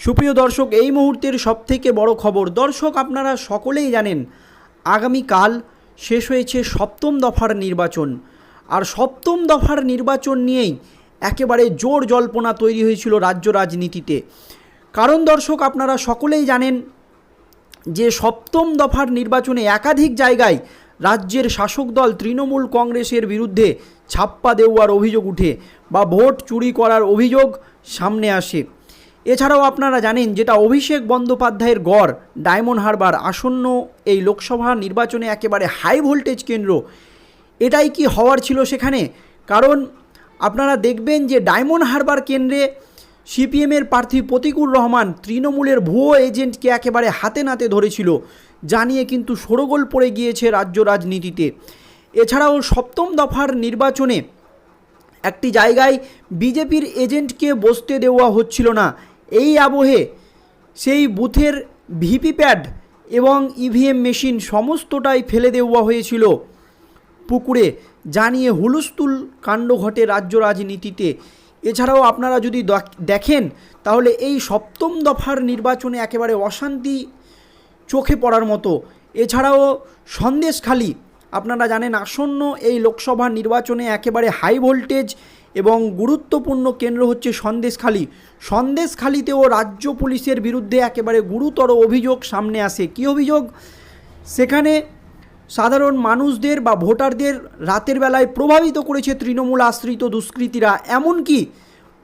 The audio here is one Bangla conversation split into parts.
সুপ্রিয় দর্শক, এই মুহূর্তের সবথেকে বড় খবর। দর্শক, আপনারা সকলেই জানেন, আগামীকাল শেষ হয়েছে সপ্তম দফার নির্বাচন। আর সপ্তম দফার নির্বাচন নিয়েই একেবারে জোর জল্পনা তৈরি হয়েছিল রাজ্য রাজনীতিতে। কারণ দর্শক, আপনারা সকলেই জানেন যে সপ্তম দফার নির্বাচনে একাধিক জায়গায় রাজ্যের শাসক দল তৃণমূল কংগ্রেসের বিরুদ্ধে ছাপ্পা দেওয়ার অভিযোগ উঠে বা ভোট চুরি করার অভিযোগ সামনে আসে। এছাড়াও আপনারা জানেন যেটা অভিষেক বন্দ্যোপাধ্যায়ের গড়, ডায়মন্ড হারবার আসন্ন এই লোকসভা নির্বাচনে একেবারে হাই ভোল্টেজ কেন্দ্র। এটাই কি হওয়ার ছিল সেখানে? কারণ আপনারা দেখবেন যে ডায়মন্ড হারবার কেন্দ্রে সিপিএমের প্রার্থী প্রতিকুর রহমান তৃণমূলের ভুয়ো এজেন্টকে একেবারে হাতে নাতে ধরেছিল জানিয়ে কিন্তু সরগোল পড়ে গিয়েছে রাজ্য রাজনীতিতে। এছাড়াও সপ্তম দফার নির্বাচনে একটি জায়গায় বিজেপির এজেন্টকে বসতে দেওয়া হচ্ছিল না। এই আবহে সেই বুথের ভিপিপ্যাড এবং ইভিএম মেশিন সমস্তটাই ফেলে দেওয়া হয়েছিল। পুকুরে জানিয়ে হুলস্থুল কাণ্ড ঘটে রাজ্য রাজনীতিতে। এছাড়াও আপনারা যদি দেখ- দেখেন, তাহলে এই সপ্তম দফার নির্বাচনে একেবারে অশান্তি চোখে পড়ার মতো। এছাড়াও সন্দেশখালি আপনারা জানেন আসন্ন এই লোকসভা নির্বাচনে একেবারে হাই ভোল্টেজ এবং গুরুত্বপূর্ণ কেন্দ্র হচ্ছে সন্দেশখালি। সন্দেশখালিতেও রাজ্য পুলিশের বিরুদ্ধে একেবারে গুরুতর অভিযোগ সামনে আসে। কী অভিযোগ? সেখানে সাধারণ মানুষদের বা ভোটারদের রাতের বেলায় প্রভাবিত করেছে তৃণমূল আশ্রিত দুষ্কৃতীরা। এমনকি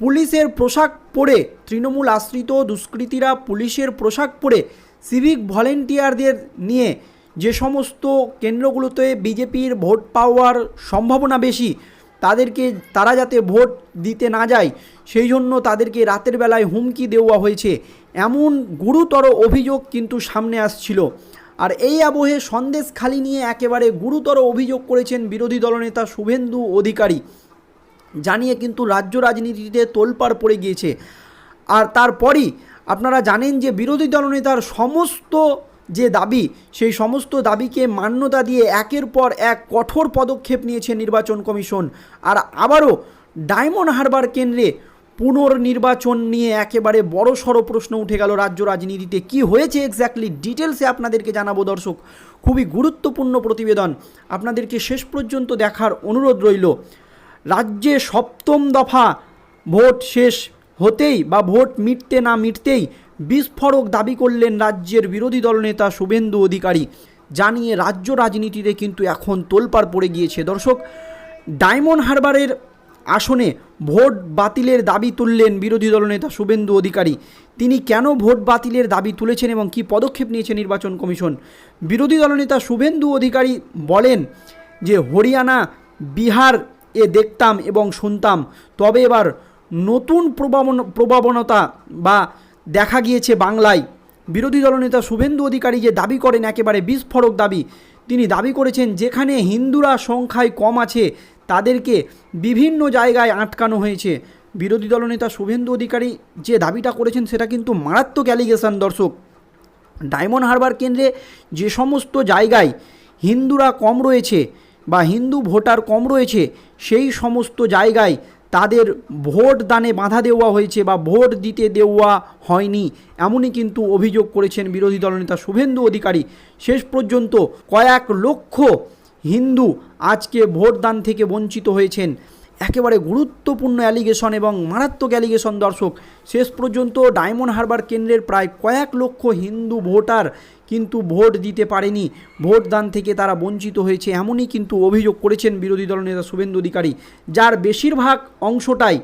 পুলিশের পোশাক পরে, তৃণমূল আশ্রিত দুষ্কৃতীরা পুলিশের পোশাক পরে সিভিক ভলেন্টিয়ারদের নিয়ে যে সমস্ত কেন্দ্রগুলোতে বিজেপির ভোট পাওয়ার সম্ভাবনা বেশি তাদেরকে তারা যাতে ভোট দিতে না যায়, সেই জন্য তাদেরকে রাতের বেলায় হুমকি দেওয়া হয়েছে। এমন গুরুতর অভিযোগ কিন্তু সামনে আসছিল। আর এই আবহে সন্দেশ খালি নিয়ে একেবারে গুরুতর অভিযোগ করেছেন বিরোধী দলনেতা শুভেন্দু অধিকারী। জানিয়ে কিন্তু রাজ্য রাজনীতিতে তোলপাড় পড়ে গিয়েছে। আর তারপরই আপনারা জানেন যে বিরোধী দলনেতার সমস্ত যে দাবি, সেই সমস্ত দাবিকে মান্যতা দিয়ে একের পর এক কঠোর পদক্ষেপ নিয়েছে নির্বাচন কমিশন। আর আবারও ডায়মন্ড হারবার কেন্দ্রে পুনর্নির্বাচন নিয়ে একেবারে বড় সড়ো প্রশ্ন উঠে গেল রাজ্য রাজনীতিতে। কি হয়েছে এক্স্যাক্টলি ডিটেলসে আপনাদেরকে জানাব দর্শক। খুবই গুরুত্বপূর্ণ প্রতিবেদন। আপনাদেরকে শেষ পর্যন্ত দেখার অনুরোধ রইল। রাজ্যে সপ্তম দফা ভোট শেষ হতেই বা ভোট মিটতে না মিটতেই বিস্ফোরক দাবি করলেন রাজ্যের বিরোধী দলনেতা শুভেন্দু অধিকারী। জানিয়ে রাজ্য রাজনীতিতে কিন্তু এখন তোলপাড় পড়ে গিয়েছে। দর্শক, ডায়মন্ড হারবারের আসনে ভোট বাতিলের দাবি তুললেন বিরোধী দলনেতা শুভেন্দু অধিকারী। তিনি কেন ভোট বাতিলের দাবি তুলেছেন এবং কী পদক্ষেপ নিয়েছে নির্বাচন কমিশন? বিরোধী দলনেতা শুভেন্দু অধিকারী বলেন যে, হরিয়ানা, বিহার এ দেখতাম এবং শুনতাম। তবে এবার নতুন প্রভাবন প্রভাবনতা বা দেখা গিয়েছে বাংলায়। বিরোধী দলনেতা শুভেন্দু অধিকারী যে দাবি করেন, একেবারে বিস্ফোরক দাবি, তিনি দাবি করেছেন যেখানে হিন্দুরা সংখ্যায় কম আছে, তাদেরকে বিভিন্ন জায়গায় আটকানো হয়েছে। বিরোধী দলনেতা শুভেন্দু অধিকারী যে দাবিটা করেছেন, সেটা কিন্তু মারাত্মক অ্যালিগেশন দর্শক। ডায়মন্ড হারবার কেন্দ্রে যে সমস্ত জায়গায় হিন্দুরা কম রয়েছে বা হিন্দু ভোটার কম রয়েছে, সেই সমস্ত জায়গায় তাদের ভোট দানে বাধা দেওয়া হয়েছে বা ভোট দিতে দেওয়া হয়নি। এমনই কিন্তু অভিযোগ করেছেন বিরোধী দলনেতা শুভেন্দু অধিকারী। শেষ পর্যন্ত কয়েক লক্ষ হিন্দু আজকে ভোটদান থেকে বঞ্চিত হয়েছেন। একেবারে গুরুত্বপূর্ণ অ্যালিগেশন এবং মারাত্মক অ্যালিগেশন দর্শক। শেষ পর্যন্ত ডায়মন্ড হারবার কেন্দ্রের প্রায় কয়েক লক্ষ হিন্দু ভোটার কিন্তু ভোট দিতে পারেনি। ভোটদান থেকে তারা বঞ্চিত হয়েছে এমনই কিন্তু অভিযোগ করেছেন বিরোধী দলনেতা শুভেন্দু অধিকারী। যার বেশিরভাগ অংশটাই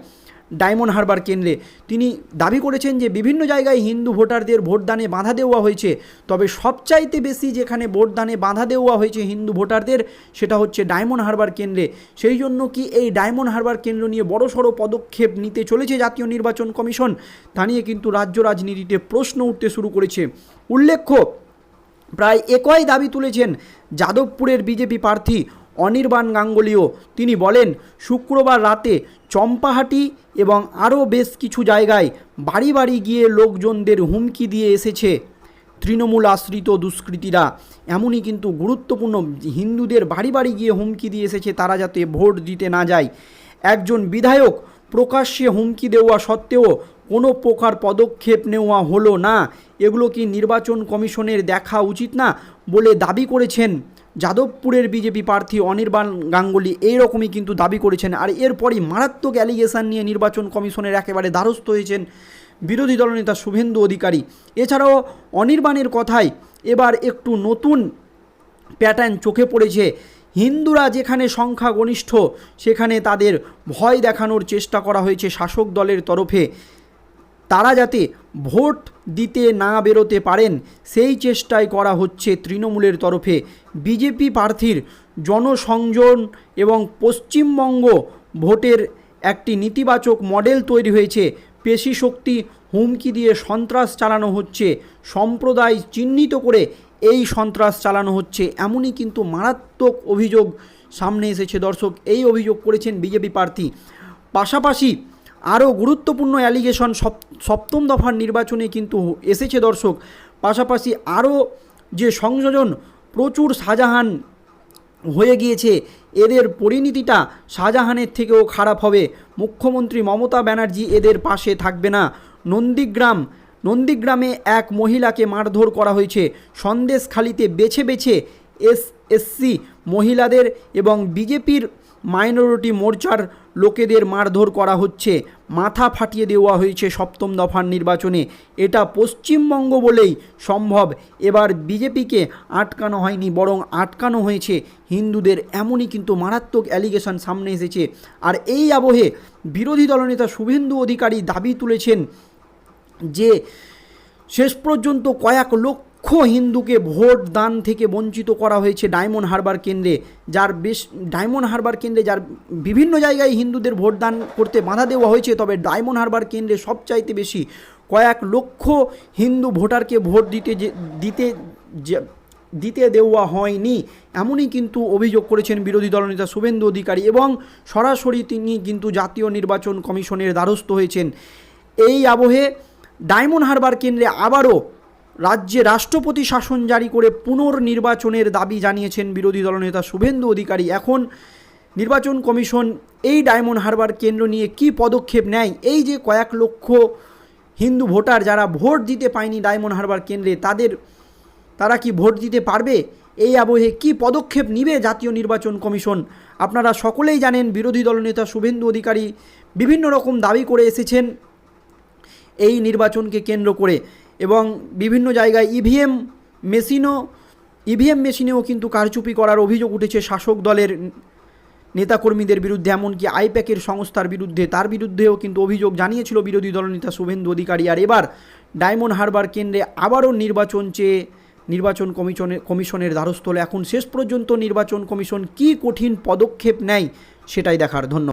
ডায়মন্ড হারবার কেন্দ্রে। তিনি দাবি করেছেন যে বিভিন্ন জায়গায় হিন্দু ভোটারদের ভোটদানে বাধা দেওয়া হয়েছে। তবে সবচাইতে বেশি যেখানে ভোটদানে বাধা দেওয়া হয়েছে হিন্দু ভোটারদের, সেটা হচ্ছে ডায়মন্ড হারবার কেন্দ্রে। সেই জন্য কি এই ডায়মন্ড হারবার কেন্দ্র নিয়ে বড়সড় পদক্ষেপ নিতে চলেছে জাতীয় নির্বাচন কমিশন? তা নিয়ে কিন্তু রাজ্য রাজনীতিতে প্রশ্ন উঠতে শুরু করেছে। উল্লেখ্য প্রায় একই দাবি তুলেছেন যাদবপুরের বিজেপি প্রার্থী অনির্বাণ গাঙ্গুলিও। তিনি বলেন, শুক্রবার রাতে চম্পাহাটি এবং আরও বেশ কিছু জায়গায় বাড়ি বাড়ি গিয়ে লোকজনদের হুমকি দিয়ে এসেছে তৃণমূল আশ্রিত দুষ্কৃতীরা। এমনই কিন্তু গুরুত্বপূর্ণ হিন্দুদের বাড়ি বাড়ি গিয়ে হুমকি দিয়ে এসেছে তারা যাতে ভোট দিতে না যায়। একজন বিধায়ক প্রকাশ্যে হুমকি দেওয়া সত্ত্বেও কোনো প্রকার পদক্ষেপ নেওয়া হলো না। এগুলো কি নির্বাচন কমিশনের দেখা উচিত না বলে দাবি করেছেন যাদবপুরের বিজেপি প্রার্থী অনির্বাণ গাঙ্গুলি। এইরকমই কিন্তু দাবি করেছেন। আর এরপরই মারাত্মক অ্যালিগেশন নিয়ে নির্বাচন কমিশনের একেবারে দ্বারস্থ হয়েছেন বিরোধী দলনেতা শুভেন্দু অধিকারী। এছাড়াও অনির্বাণের কথায় এবার একটু নতুন প্যাটার্ন চোখে পড়েছে। হিন্দুরা যেখানে সংখ্যাগরিষ্ঠ, সেখানে তাদের ভয় দেখানোর চেষ্টা করা হয়েছে শাসক দলের তরফে। তারা যাতে ভোট দিতে না বেরোতে পারেন, সেই চেষ্টাই করা হচ্ছে তৃণমূলের তরফে। বিজেপি প্রার্থীর জনসংযোগ এবং পশ্চিমবঙ্গ ভোটের একটি নেতিবাচক মডেল তৈরি হয়েছে। পেশি শক্তি হুমকি দিয়ে সন্ত্রাস চালানো হচ্ছে। সম্প্রদায় চিহ্নিত করে এই সন্ত্রাস চালানো হচ্ছে। এমনই কিন্তু মারাত্মক অভিযোগ সামনে এসেছে। দর্শক, এই অভিযোগ করেছেন বিজেপি প্রার্থী। পাশাপাশি আরও গুরুত্বপূর্ণ অ্যালিগেশন সপ্তম দফার নির্বাচনে কিন্তু এসেছে দর্শক। পাশাপাশি আরও যে সংযোজন প্রচুর শাহজাহান হয়ে গিয়েছে, এদের পরিণতিটা শাহজাহানের থেকেও খারাপ হবে। মুখ্যমন্ত্রী মমতা ব্যানার্জি এদের পাশে থাকবে না। নন্দীগ্রাম, নন্দীগ্রামে এক মহিলাকে মারধর করা হয়েছে। সন্দেশখালিতে বেছে বেছে এস এসসি মহিলাদের এবং বিজেপির মাইনরিটি মোর্চার লোকেদের মারধর করা হচ্ছে। মাথা ফাটিয়ে দেওয়া হয়েছে সপ্তম দফার নির্বাচনে। এটা পশ্চিমবঙ্গ বলেই সম্ভব। এবার বিজেপিকে আটকানো হয়নি, বরং আটকানো হয়েছে হিন্দুদের। এমনই কিন্তু মারাত্মক অ্যালিগেশন সামনে এসেছে। আর এই আবহে বিরোধী দলনেতা শুভেন্দু অধিকারী দাবি তুলেছেন যে শেষ পর্যন্ত কয়েক লক্ষ হিন্দুকে ভোট দান থেকে বঞ্চিত করা হয়েছে ডায়মন্ড হারবার কেন্দ্রে, যার বেশ, ডায়মন্ড হারবার কেন্দ্রে যার বিভিন্ন জায়গায় হিন্দুদের ভোট দান করতে বাধা দেওয়া হয়েছে, তবে ডায়মন্ড হারবার কেন্দ্রে সবচাইতে বেশি কয়েক লক্ষ হিন্দু ভোটারকে ভোট দিতে যে, দিতে দিতে দেওয়া হয়নি। এমনই কিন্তু অভিযোগ করেছেন বিরোধী দলনেতা শুভেন্দু অধিকারী এবং সরাসরি তিনি কিন্তু জাতীয় নির্বাচন কমিশনের দ্বারস্থ হয়েছেন। এই আবহে ডায়মন্ড হারবার কেন্দ্রে আবারও রাজ্যে রাষ্ট্রপতি শাসন জারি করে পুনর্নির্বাচনের দাবি জানিয়েছেন বিরোধী দলনেতা শুভেন্দু অধিকারী। এখন নির্বাচন কমিশন এই ডায়মন্ড হারবার কেন্দ্র নিয়ে কি পদক্ষেপ নেয়? এই যে কয়েক লক্ষ হিন্দু ভোটার যারা ভোট দিতে পায়নি ডায়মন্ড হারবার কেন্দ্রে, তাদের, তারা কি ভোট দিতে পারবে? এই আবহে কি পদক্ষেপ নিবে জাতীয় নির্বাচন কমিশন? আপনারা সকলেই জানেন বিরোধী দলনেতা শুভেন্দু অধিকারী বিভিন্ন রকম দাবি করে এসেছেন এই নির্বাচনকে কেন্দ্র করে। এবং বিভিন্ন জায়গায় ইভিএম মেশিনও ইভিএম মেশিনেও কিন্তু কারচুপি করার অভিযোগ উঠেছে শাসক দলের নেতাকর্মীদের বিরুদ্ধে, এমনকি আইপ্যাকের সংস্থার বিরুদ্ধে। তার বিরুদ্ধেও কিন্তু অভিযোগ জানিয়েছিল বিরোধী দলনেতা শুভেন্দু অধিকারী। আর এবার ডায়মন্ড হারবার কেন্দ্রে আবারও নির্বাচন চেয়ে নির্বাচন কমিশনের কমিশনের দ্বারস্থলে এখন শেষ পর্যন্ত নির্বাচন কমিশন কী কঠিন পদক্ষেপ নেয় সেটাই দেখার। ধন্যবাদ।